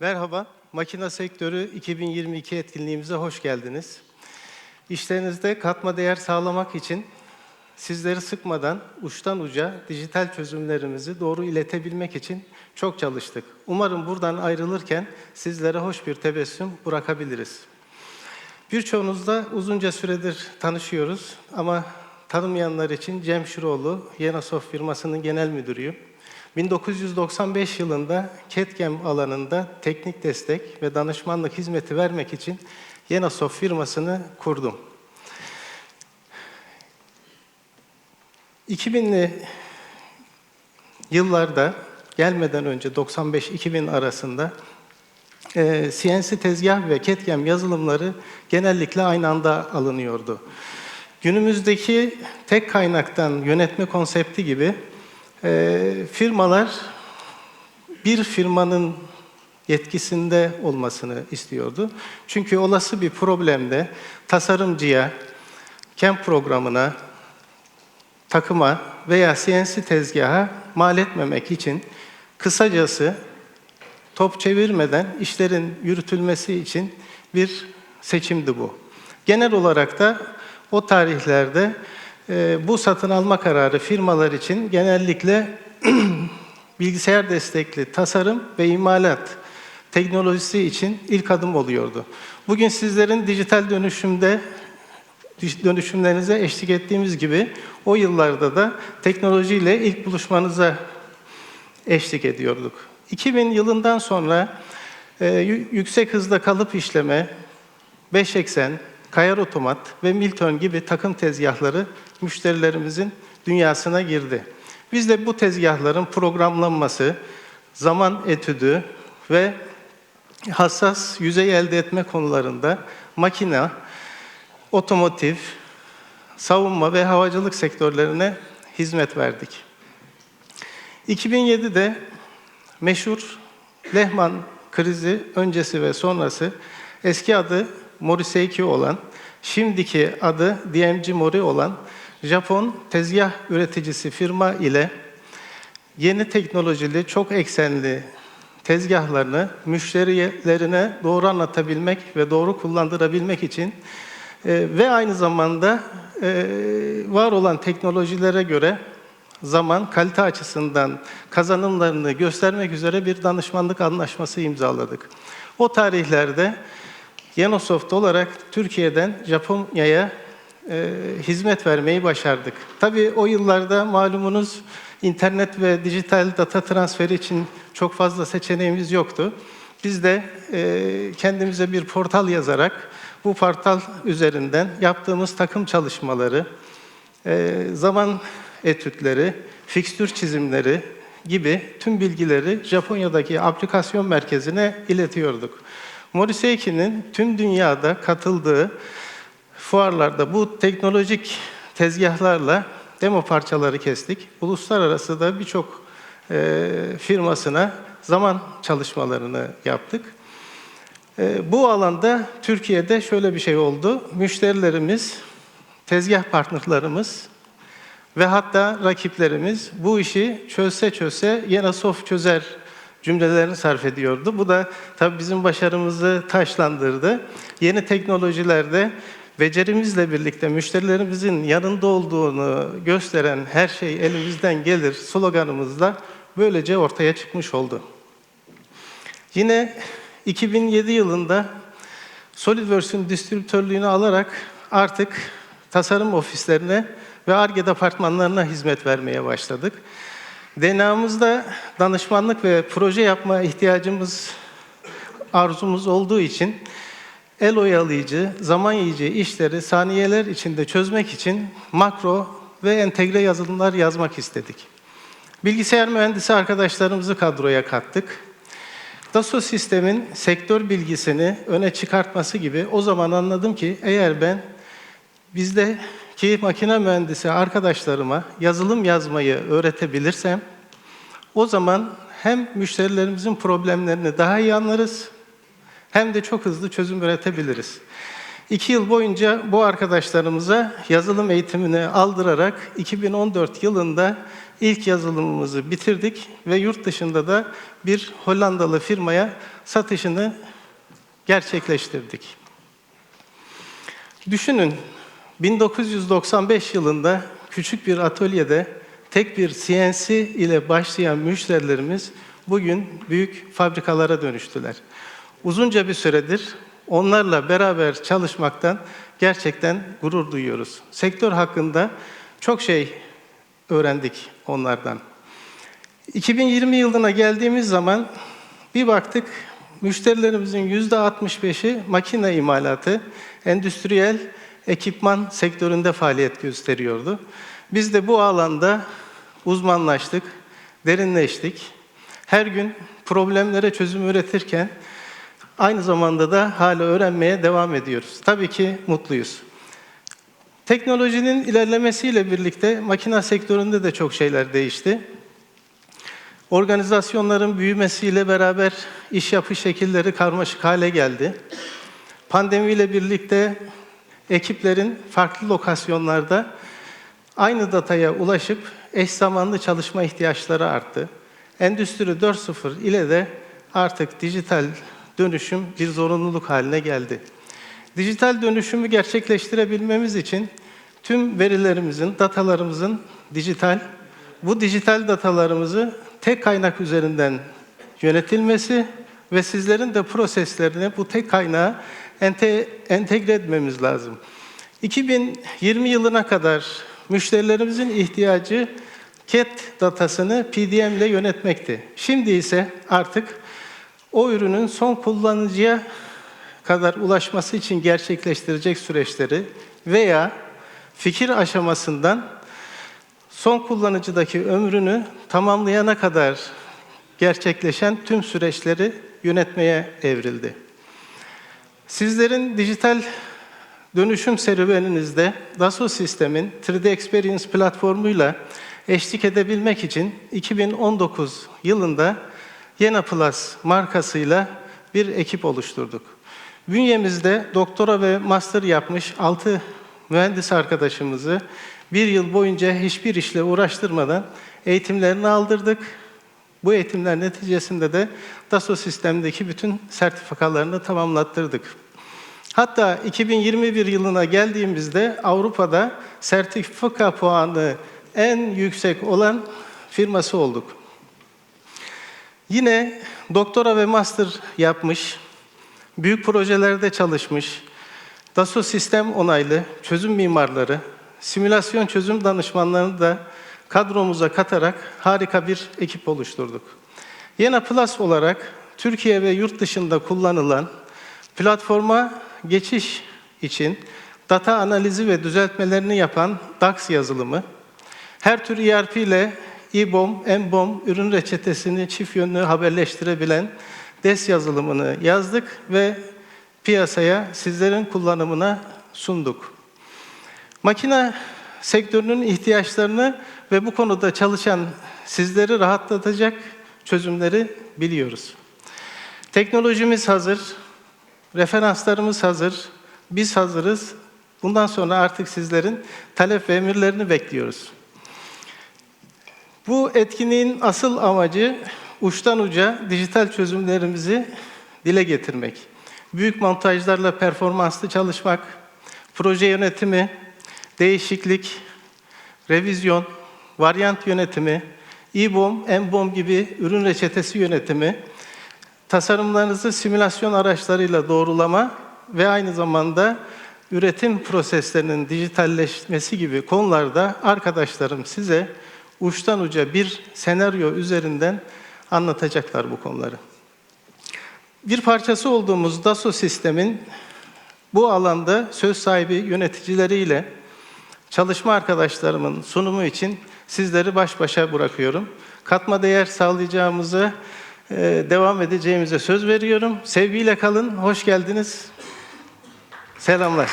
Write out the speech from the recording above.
Merhaba, Makina Sektörü 2022 etkinliğimize hoş geldiniz. İşlerinizde katma değer sağlamak için sizleri sıkmadan uçtan uca dijital çözümlerimizi doğru iletebilmek için çok çalıştık. Umarım buradan ayrılırken sizlere hoş bir tebessüm bırakabiliriz. Birçoğunuzla uzunca süredir tanışıyoruz ama tanımayanlar için Cem Şiroğlu, Yenasoft firmasının genel müdürüyüm. 1995 yılında CAD/CAM alanında teknik destek ve danışmanlık hizmeti vermek için Yenasoft firmasını kurdum. 2000'li yıllarda gelmeden önce 95-2000 arasında e, CNC tezgah ve CAD/CAM yazılımları genellikle aynı anda alınıyordu. Günümüzdeki tek kaynaktan yönetme konsepti gibi e, firmalar bir firmanın yetkisinde olmasını istiyordu. Çünkü olası bir problemde tasarımcıya, CAM programına, takıma veya CNC tezgaha mal etmemek için kısacası top çevirmeden işlerin yürütülmesi için bir seçimdi bu. Genel olarak da o tarihlerde bu satın alma kararı firmalar için genellikle bilgisayar destekli tasarım ve imalat teknolojisi için ilk adım oluyordu. Bugün sizlerin dijital dönüşümde dönüşümlerinize eşlik ettiğimiz gibi o yıllarda da teknolojiyle ilk buluşmanıza eşlik ediyorduk. 2000 yılından sonra e, yüksek hızda kalıp işleme, 5 eksen, kayar otomat ve Milton gibi takım tezgahları müşterilerimizin dünyasına girdi. Biz de bu tezgahların programlanması, zaman etüdü ve hassas yüzey elde etme konularında makina, otomotiv, savunma ve havacılık sektörlerine hizmet verdik. 2007'de meşhur Lehman krizi öncesi ve sonrası eski adı Moriseiki olan, şimdiki adı DMG Mori olan Japon tezgah üreticisi firma ile yeni teknolojili, çok eksenli tezgahlarını müşterilerine doğru anlatabilmek ve doğru kullandırabilmek için e, ve aynı zamanda e, var olan teknolojilere göre zaman, kalite açısından kazanımlarını göstermek üzere bir danışmanlık anlaşması imzaladık. O tarihlerde Yenosoft olarak Türkiye'den Japonya'ya e, hizmet vermeyi başardık. Tabii o yıllarda malumunuz internet ve dijital data transferi için çok fazla seçeneğimiz yoktu. Biz de e, kendimize bir portal yazarak bu portal üzerinden yaptığımız takım çalışmaları, e, zaman etütleri, fikstür çizimleri gibi tüm bilgileri Japonya'daki aplikasyon merkezine iletiyorduk. Moriseiki'nin tüm dünyada katıldığı fuarlarda bu teknolojik tezgahlarla demo parçaları kestik. Uluslararası da birçok e, firmasına zaman çalışmalarını yaptık. E, bu alanda Türkiye'de şöyle bir şey oldu. Müşterilerimiz, tezgah partnerlarımız ve hatta rakiplerimiz bu işi çözse çözse yine soft çözer cümlelerini sarf ediyordu. Bu da tabii bizim başarımızı taşlandırdı. Yeni teknolojilerde becerimizle birlikte müşterilerimizin yanında olduğunu gösteren her şey elimizden gelir sloganımızla böylece ortaya çıkmış oldu. Yine 2007 yılında SolidWorks'ün distribütörlüğünü alarak artık tasarım ofislerine ve ARGE departmanlarına hizmet vermeye başladık. DNA'mızda danışmanlık ve proje yapma ihtiyacımız, arzumuz olduğu için el oyalayıcı, zaman yiyici işleri saniyeler içinde çözmek için makro ve entegre yazılımlar yazmak istedik. Bilgisayar mühendisi arkadaşlarımızı kadroya kattık. DASO sistemin sektör bilgisini öne çıkartması gibi o zaman anladım ki eğer ben bizde ki makine mühendisi arkadaşlarıma yazılım yazmayı öğretebilirsem o zaman hem müşterilerimizin problemlerini daha iyi anlarız hem de çok hızlı çözüm üretebiliriz. İki yıl boyunca bu arkadaşlarımıza yazılım eğitimini aldırarak 2014 yılında ilk yazılımımızı bitirdik ve yurt dışında da bir Hollandalı firmaya satışını gerçekleştirdik. Düşünün 1995 yılında küçük bir atölyede tek bir CNC ile başlayan müşterilerimiz bugün büyük fabrikalara dönüştüler. Uzunca bir süredir onlarla beraber çalışmaktan gerçekten gurur duyuyoruz. Sektör hakkında çok şey öğrendik onlardan. 2020 yılına geldiğimiz zaman bir baktık müşterilerimizin yüzde 65'i makine imalatı, endüstriyel ekipman sektöründe faaliyet gösteriyordu. Biz de bu alanda uzmanlaştık, derinleştik. Her gün problemlere çözüm üretirken aynı zamanda da hala öğrenmeye devam ediyoruz. Tabii ki mutluyuz. Teknolojinin ilerlemesiyle birlikte makine sektöründe de çok şeyler değişti. Organizasyonların büyümesiyle beraber iş yapış şekilleri karmaşık hale geldi. Pandemiyle birlikte ekiplerin farklı lokasyonlarda aynı dataya ulaşıp eş zamanlı çalışma ihtiyaçları arttı. Endüstri 4.0 ile de artık dijital dönüşüm bir zorunluluk haline geldi. Dijital dönüşümü gerçekleştirebilmemiz için tüm verilerimizin, datalarımızın dijital, bu dijital datalarımızı tek kaynak üzerinden yönetilmesi ve sizlerin de proseslerini bu tek kaynağa ente, entegre etmemiz lazım. 2020 yılına kadar müşterilerimizin ihtiyacı CAT datasını PDM ile yönetmekti. Şimdi ise artık o ürünün son kullanıcıya kadar ulaşması için gerçekleştirecek süreçleri veya fikir aşamasından son kullanıcıdaki ömrünü tamamlayana kadar gerçekleşen tüm süreçleri yönetmeye evrildi. Sizlerin dijital dönüşüm serüveninizde Dassault Sistem'in 3D Experience platformuyla eşlik edebilmek için 2019 yılında Yena Plus markasıyla bir ekip oluşturduk. Bünyemizde doktora ve master yapmış 6 mühendis arkadaşımızı bir yıl boyunca hiçbir işle uğraştırmadan eğitimlerini aldırdık. Bu eğitimler neticesinde de Dassault sistemdeki bütün sertifikalarını tamamlattırdık. Hatta 2021 yılına geldiğimizde Avrupa'da sertifika puanı en yüksek olan firması olduk. Yine doktora ve master yapmış, büyük projelerde çalışmış, Dassault sistem onaylı çözüm mimarları, simülasyon çözüm danışmanlarını da kadromuza katarak harika bir ekip oluşturduk. Yena Plus olarak Türkiye ve yurt dışında kullanılan platforma geçiş için data analizi ve düzeltmelerini yapan DAX yazılımı, her tür ERP ile İBOM, EMBOM ürün reçetesini çift yönlü haberleştirebilen DES yazılımını yazdık ve piyasaya sizlerin kullanımına sunduk. Makine sektörünün ihtiyaçlarını ve bu konuda çalışan sizleri rahatlatacak çözümleri biliyoruz. Teknolojimiz hazır, referanslarımız hazır, biz hazırız. Bundan sonra artık sizlerin talep ve emirlerini bekliyoruz. Bu etkinliğin asıl amacı uçtan uca dijital çözümlerimizi dile getirmek. Büyük montajlarla performanslı çalışmak, proje yönetimi, değişiklik, revizyon, varyant yönetimi, İBOM, EMBOM gibi ürün reçetesi yönetimi, tasarımlarınızı simülasyon araçlarıyla doğrulama ve aynı zamanda üretim proseslerinin dijitalleşmesi gibi konularda arkadaşlarım size uçtan uca bir senaryo üzerinden anlatacaklar bu konuları. Bir parçası olduğumuz DASO sistemin bu alanda söz sahibi yöneticileriyle çalışma arkadaşlarımın sunumu için sizleri baş başa bırakıyorum. Katma değer sağlayacağımızı e, devam edeceğimize söz veriyorum. Sevgiyle kalın, hoş geldiniz. Selamlar.